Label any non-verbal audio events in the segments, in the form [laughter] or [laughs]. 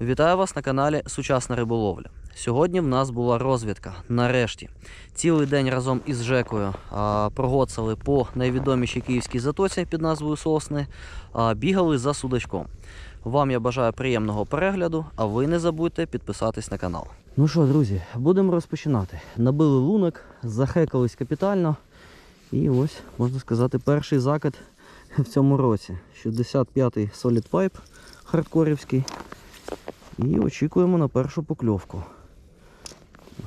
Вітаю вас на каналі Сучасна риболовля. Сьогодні в нас була розвідка. Нарешті. Цілий день разом із Жекою а, прогоцали по найвідомішій київській затоці під назвою Сосни, а, бігали за судачком. Вам я бажаю приємного перегляду, а ви не забудьте підписатись на канал. Ну що, друзі, будемо розпочинати. Набили лунок, захекались капітально. І ось, можна сказати, перший закид в цьому році. 65-й Solid Pipe хардкорівський. І очікуємо на першу покльовку.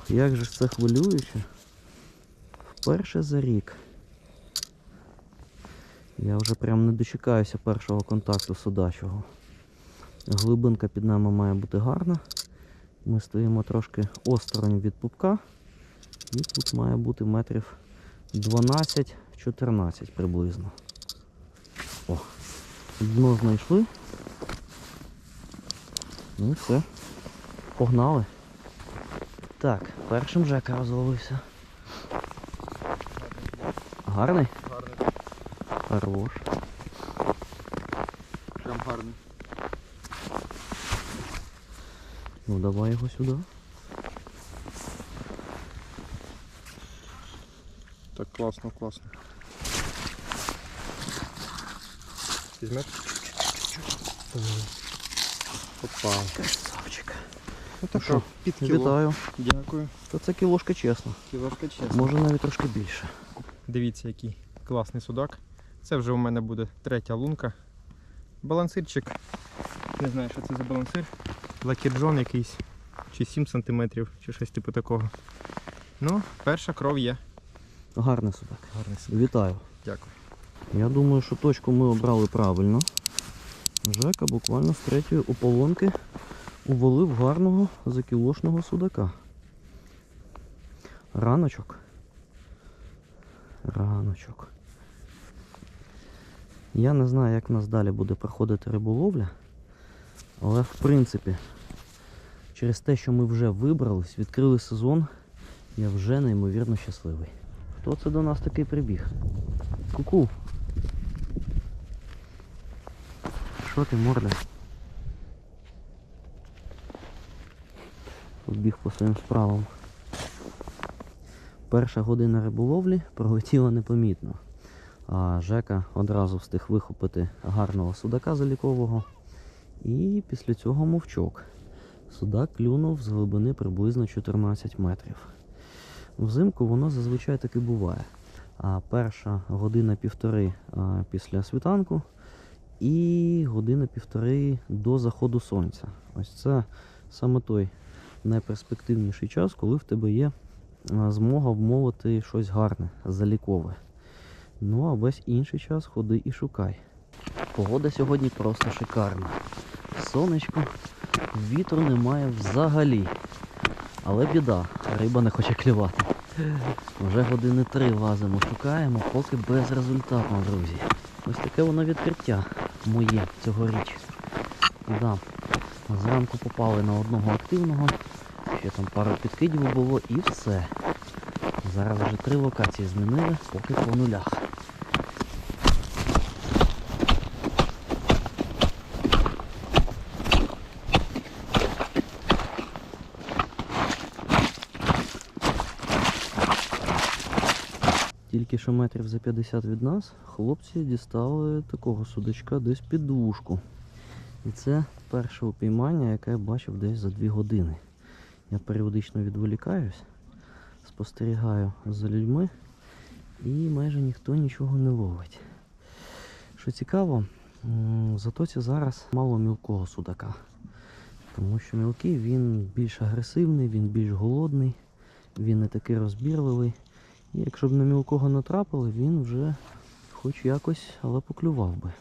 Як же ж це хвилююче. Вперше за рік. Я вже прям не дочекаюся першого контакту судачого. Глибинка під нами має бути гарна. Ми стоїмо трошки осторонь від пупка. І тут має бути метрів 12-14 приблизно. О, дно знайшли. Ну все. Погнали. Так, першим Жека розвалився. Гарний? Гарний, Хорош. прям гарний. Ну давай його сюди. Так класно, класно. Візьмеш? Опа. Красавчик. Ну так що, під кіло. Вітаю. Дякую. Та це кілошка чесно. Кілошка чесно. Може навіть трошки більше. Дивіться, який класний судак. Це вже у мене буде третя лунка. Балансирчик. Не знаю, що це за балансир. Лакірджон якийсь. Чи 7 см, чи щось типу такого. Ну, перша кров є. Гарний судак. Гарний судак. Вітаю. Дякую. Я думаю, що точку ми обрали правильно. Жека буквально з третьої ополонки увалив гарного закілошного судака. Раночок. Раночок. Я не знаю, як в нас далі буде проходити риболовля, але в принципі, через те, що ми вже вибрались, відкрили сезон, я вже неймовірно щасливий. Хто це до нас такий прибіг? Ку-ку. Що ти, морда? Побіг по своїм справам. Перша година риболовлі пролетіла непомітно. А Жека одразу встиг вихопити гарного судака залікового. І після цього мовчок. Судак клюнув з глибини приблизно 14 метрів. Взимку воно зазвичай таки буває. А перша година-півтори після світанку і година-півтори до заходу сонця. Ось це саме той найперспективніший час, коли в тебе є змога вмовити щось гарне, залікове. Ну а весь інший час ходи і шукай. Погода сьогодні просто шикарна. Сонечко, вітру немає взагалі. Але біда, риба не хоче клювати. Вже години три лазимо, шукаємо, поки безрезультатно, друзі. Ось таке воно відкриття моє цьогоріч. Да. Зранку попали на одного активного, ще там пару підкидів було і все. Зараз вже три локації змінили, поки по нулях. Тільки що метрів за 50 від нас хлопці дістали такого судачка десь під двушку. І це перше упіймання, яке я бачив десь за 2 години. Я періодично відволікаюсь, спостерігаю за людьми і майже ніхто нічого не ловить. Що цікаво, в затоці зараз мало мілкого судака. Тому що мілкий він більш агресивний, він більш голодний, він не такий розбірливий. І якщо б на мілкого натрапили, він вже хоч якось, але поклював би.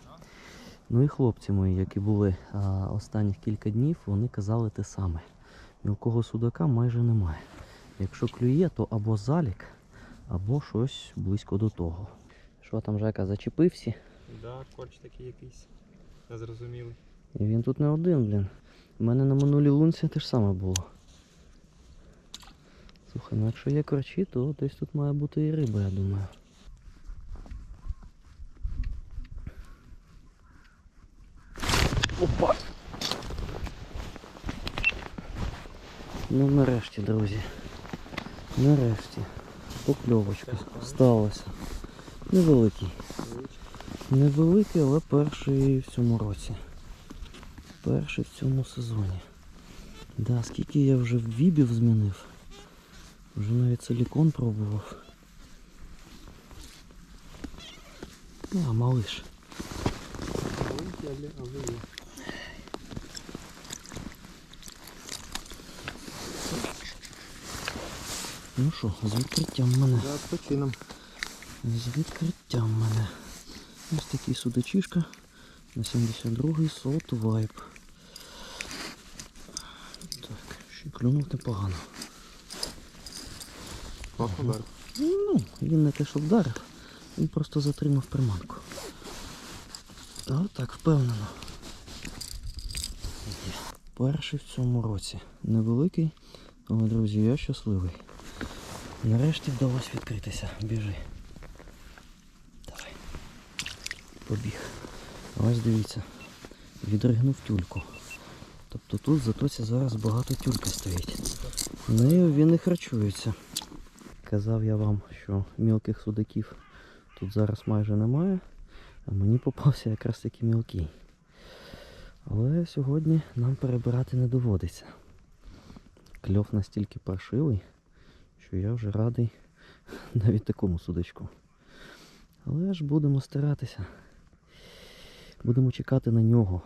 Ну і хлопці мої, які були а, останніх кілька днів, вони казали те саме. Мілкого судака майже немає. Якщо клює, то або залік, або щось близько до того. Що там, Жека, зачепився? Да, корч такий якийсь. Незрозумілий. І він тут не один, блін. У мене на минулій лунці те ж саме було. Слухай, ну якщо є корчі, то десь тут має бути і риба, я думаю. Опа! Ну нарешті, друзі. Нарешті. Покльовочка сталася. Невеликий. Невеликий, але перший в цьому році. Перший в цьому сезоні. Да, скільки я вже вібів змінив. Вже навіть силікон пробував. А, малиш. Ну що, з відкриттям мене. За почином. З відкриттям мене. Ось такий судачишка на 72-й сот вайп. Так, ще клюнув непогано. Класно удар. Ну, він не те, що вдарив, він просто затримав приманку. А так, впевнено. Перший в цьому році. Невеликий, але, друзі, я щасливий. Нарешті вдалося відкритися. Біжи. Давай. Побіг. Ось дивіться. Відригнув тюльку. Тобто тут в затоці зараз багато тюльки стоїть. Нею він і харчується. Казав я вам, що мілких судаків тут зараз майже немає, а мені попався якраз таки мілкий. Але сьогодні нам перебирати не доводиться. Кльов настільки паршивий, що я вже радий [laughs] навіть такому судачку. Але ж будемо старатися. Будемо чекати на нього.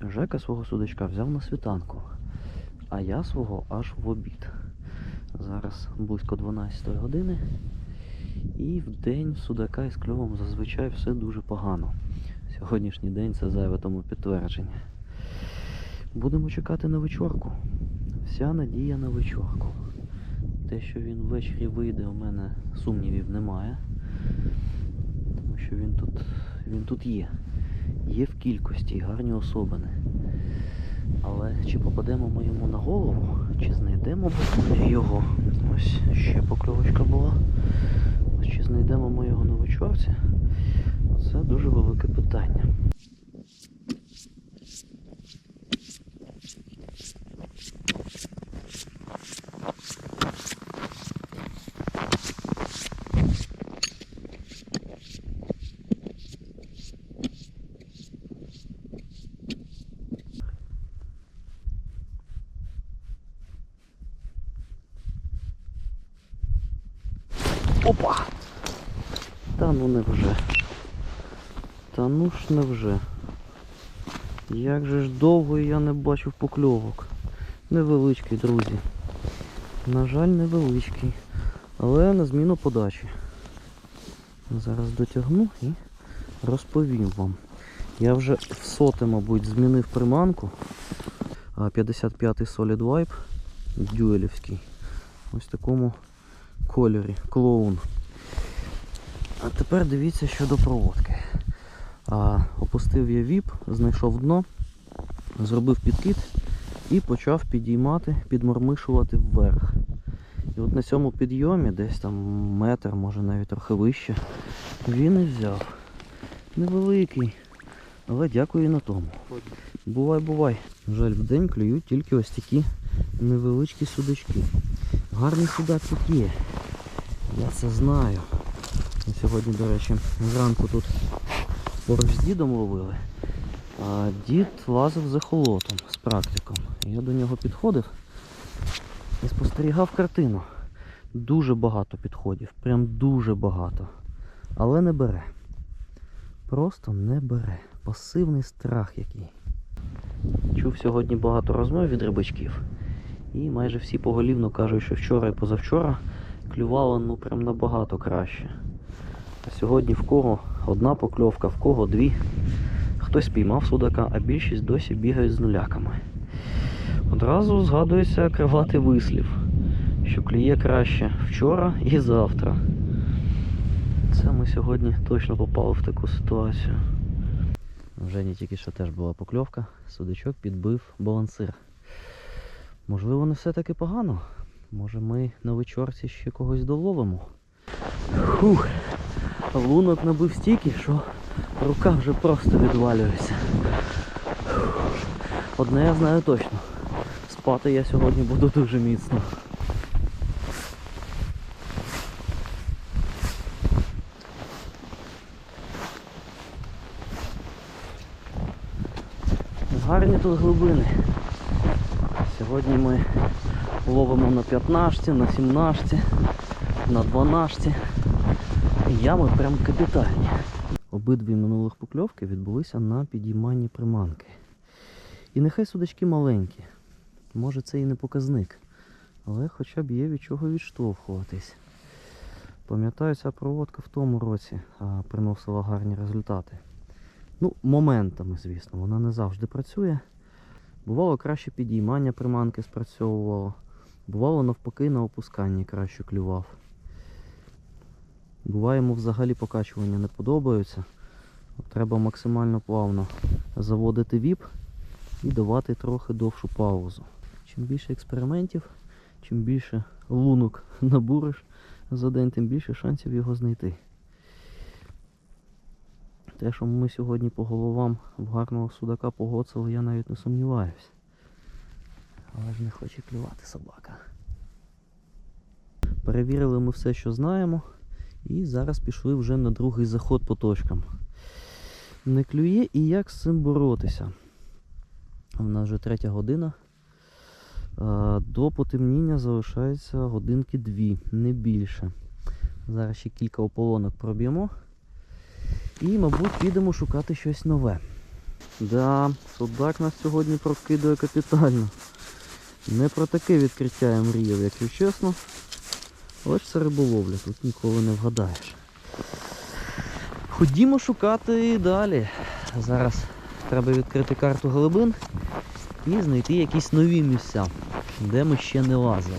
Жека свого судачка взяв на світанку, а я свого аж в обід. Зараз близько 12 години. І в день судака із кльовом зазвичай все дуже погано. Сьогоднішній день це зайве тому підтвердження. Будемо чекати на вечорку. Вся надія на вечорку. Те, що він ввечері вийде, у мене сумнівів немає. Тому що він тут, він тут є. Є в кількості гарні особини. Але чи попадемо ми йому на голову, чи знайдемо його? Ось ще покльовочка була. Ось чи знайдемо ми його на вечорці? Це дуже велике питання. Опа! Та ну не вже. Та ну ж не вже. Як же ж довго я не бачив покльовок. Невеличкий, друзі. На жаль, невеличкий. Але на зміну подачі. Зараз дотягну і розповім вам. Я вже в соте, мабуть, змінив приманку. А, 55-й Solid Vibe дюелівський. Ось такому кольорі. Клоун. А тепер дивіться щодо проводки. А, опустив я віп, знайшов дно, зробив підкид і почав підіймати, підмормишувати вверх. І от на цьому підйомі, десь там метр, може навіть трохи вище, він і взяв. Невеликий, але дякую і на тому. Бувай, бувай. На жаль, в день клюють тільки ось такі невеличкі судачки. Гарний тут є. Я це знаю. Сьогодні, до речі, зранку тут поруч з дідом ловили. А дід лазив за холотом з практиком. Я до нього підходив і спостерігав картину. Дуже багато підходів, прям дуже багато. Але не бере. Просто не бере. Пасивний страх який. Чув сьогодні багато розмов від рибачків. І майже всі поголівно кажуть, що вчора і позавчора клювало ну прям набагато краще. А сьогодні в кого одна покльовка, в кого дві. Хтось спіймав судака, а більшість досі бігають з нуляками. Одразу згадується криватий вислів, що клює краще вчора і завтра. Це ми сьогодні точно попали в таку ситуацію. В Жені тільки що теж була покльовка, судачок підбив балансир. Можливо, не все таки погано. Може ми на вечорці ще когось доловимо. Фух, лунок набив стільки, що рука вже просто відвалюється. Одне я знаю точно. Спати я сьогодні буду дуже міцно. Гарні тут глибини. Сьогодні ми ловимо на 15, на 17, на 12. Ями прям капітальні. Обидві минулих покльовки відбулися на підійманні приманки. І нехай судачки маленькі. Може це і не показник. Але хоча б є від чого відштовхуватись. Пам'ятаю, ця проводка в тому році а, приносила гарні результати. Ну, моментами, звісно, вона не завжди працює. Бувало краще підіймання приманки спрацьовувало. Бувало навпаки на опусканні краще клював. Буває, йому взагалі покачування не подобаються. Треба максимально плавно заводити віп і давати трохи довшу паузу. Чим більше експериментів, чим більше лунок набуриш за день, тим більше шансів його знайти. Те, що ми сьогодні по головам в гарного судака погоцали, я навіть не сумніваюся. Але ж не хоче клювати собака. Перевірили ми все, що знаємо, і зараз пішли вже на другий заход по точкам. Не клює і як з цим боротися. У нас вже третя година. До потемніння залишається годинки дві, не більше. Зараз ще кілька ополонок проб'ємо. І, мабуть, підемо шукати щось нове. Да, судак нас сьогодні прокидує капітально. Не про таке відкриття я мріяв, якщо чесно. Ж це риболовля, тут ніколи не вгадаєш. Ходімо шукати далі. Зараз треба відкрити карту глибин і знайти якісь нові місця, де ми ще не лазили.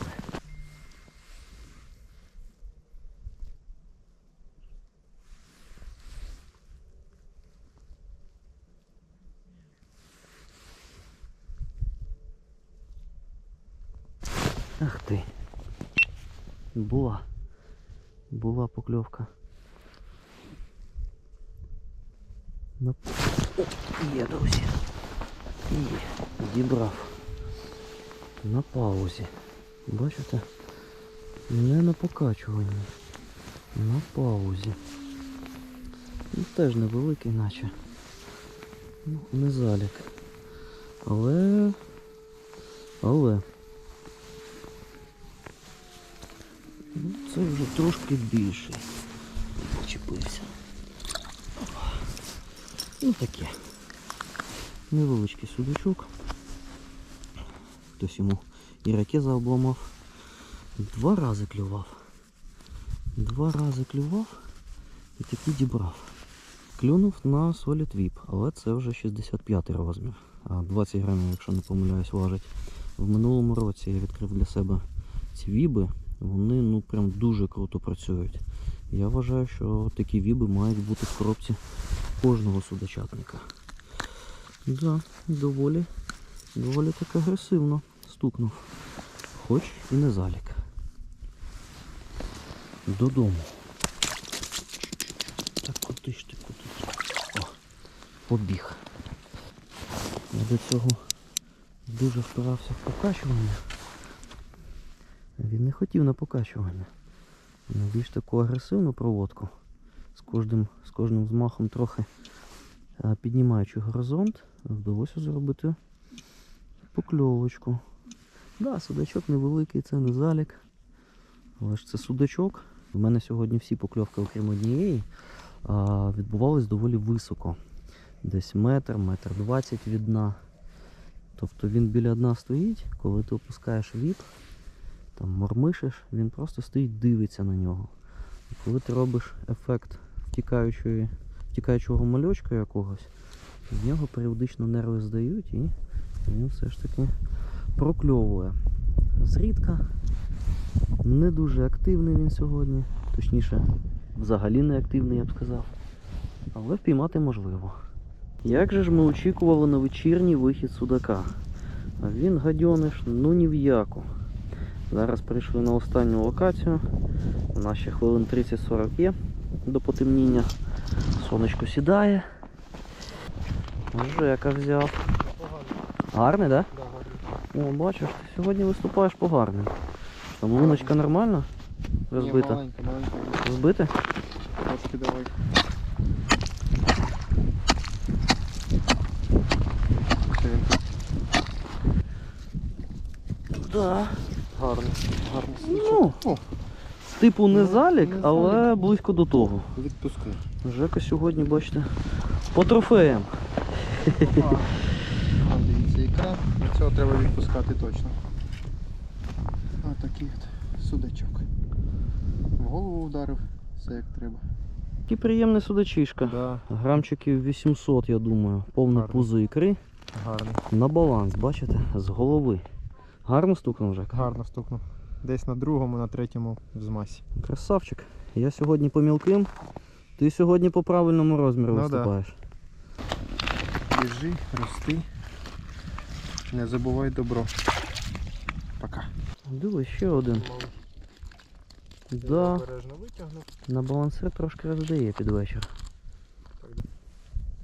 Ах ти. Була. Була покльовка. О, є, друзі. Є. Дібрав. На паузі. Бачите? Не на покачуванні. На паузі. Ну, теж невеликий, наче. Ну, не залік. Але. Але. Ну, це вже трошки більший. Чіпився. Опа. Ну таке. Невеличкий судачок. Хтось йому іракеза обламав. Два рази клював. Два рази клював і таки дібрав. Клюнув на Solid Vip, але це вже 65 розмір. А 20 грамів, якщо не помиляюсь, важить. В минулому році я відкрив для себе ці віби. Вони ну прям дуже круто працюють. Я вважаю, що такі віби мають бути в коробці кожного судочатника. Да, доволі, доволі так агресивно стукнув. Хоч і не залік. Додому. Так куди ж ти, куди? О, побіг. Я до цього дуже впирався в покачування. Він не хотів на покачування. На більш таку агресивну проводку. З кожним, з кожним змахом трохи піднімаючи горизонт, вдалося зробити покльовочку. Да, судачок невеликий, це не залік. Але ж це судачок. У мене сьогодні всі покльовки, окрім однієї, відбувались доволі високо. Десь метр, метр двадцять від дна. Тобто він біля дна стоїть, коли ти опускаєш віп, там мормишиш, він просто стоїть, дивиться на нього. І коли ти робиш ефект втікаючої, втікаючого мальочка якогось, в нього періодично нерви здають і він все ж таки прокльовує. Зрідка. Не дуже активний він сьогодні. Точніше, взагалі не активний, я б сказав. Але впіймати можливо. Як же ж ми очікували на вечірній вихід судака? Він гадьониш, ну ні в яку. Зараз прийшли на останню локацію. У нас ще хвилин 30-40 є до потемніння. Сонечко сідає. Жека взяв. Гарний, так? Да, гарно. О, бачиш, ти сьогодні виступаєш по гарним. Там луночка нормальна? Розбита? Ні, маленька, маленька. Розбите? Трошки давай. Це він тут Да. гарно, гарно Ну, типу не Ну, залік, не але залік. близько до того. відпускай. Жека сьогодні, бачите, по трофеям. Ага. Дивіться ікра, цього треба відпускати точно. Ось такий от судачок. В голову вдарив, все як треба. Такий приємний судачишка. Да, Грамчиків 800, я думаю. Гарно. пузо ікри. гарно. На баланс, бачите, з голови. Гарно стукнув Жека? Гарно стукнув. Десь на другому, на третьому взмасі. Красавчик. Я сьогодні по мілким, ти сьогодні по правильному розміру Ну да. виступаєш. Біжи, рости. Не забувай добро. Пока. Диви, ще один. Да, на балансир трошки роздає під вечір.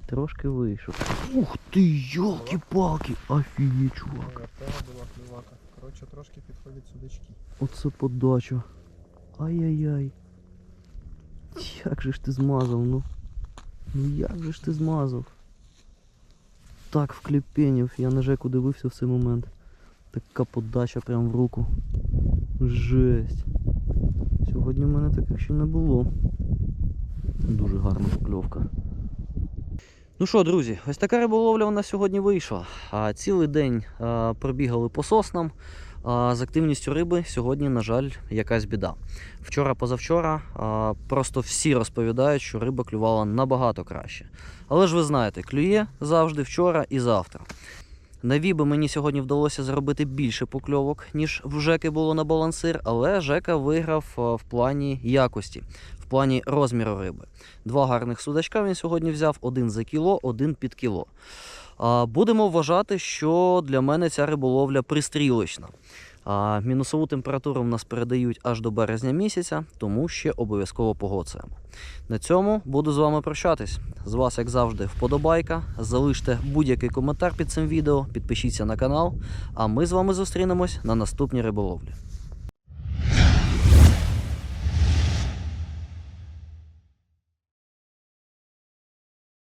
Трошки вийшов. Ух ти, йолки-палки! Офігеть, чувак. Коротше, трошки підходять судачки. Оце подача. Ай-яй-яй. Як же ж ти змазав, ну? Ну як же ж ти змазав? Так вкліпенів, я на Жеку дивився в цей момент. Така подача прям в руку. Жесть. Сьогодні в мене таких ще не було. Дуже гарна покльовка. Ну що, друзі, ось така риболовля у нас сьогодні вийшла. Цілий день пробігали по соснам. А, з активністю риби сьогодні, на жаль, якась біда. Вчора, позавчора просто всі розповідають, що риба клювала набагато краще. Але ж ви знаєте, клює завжди вчора і завтра. На Віби мені сьогодні вдалося зробити більше покльовок, ніж в Жеки було на балансир, але Жека виграв в плані якості, плані розміру риби. Два гарних судачка він сьогодні взяв: один за кіло, один під кіло. Будемо вважати, що для мене ця риболовля пристрілочна. Мінусову температуру в нас передають аж до березня місяця, тому ще обов'язково погоцаємо. На цьому буду з вами прощатись. З вас, як завжди, вподобайка. Залиште будь-який коментар під цим відео, підпишіться на канал. А ми з вами зустрінемось на наступній риболовлі.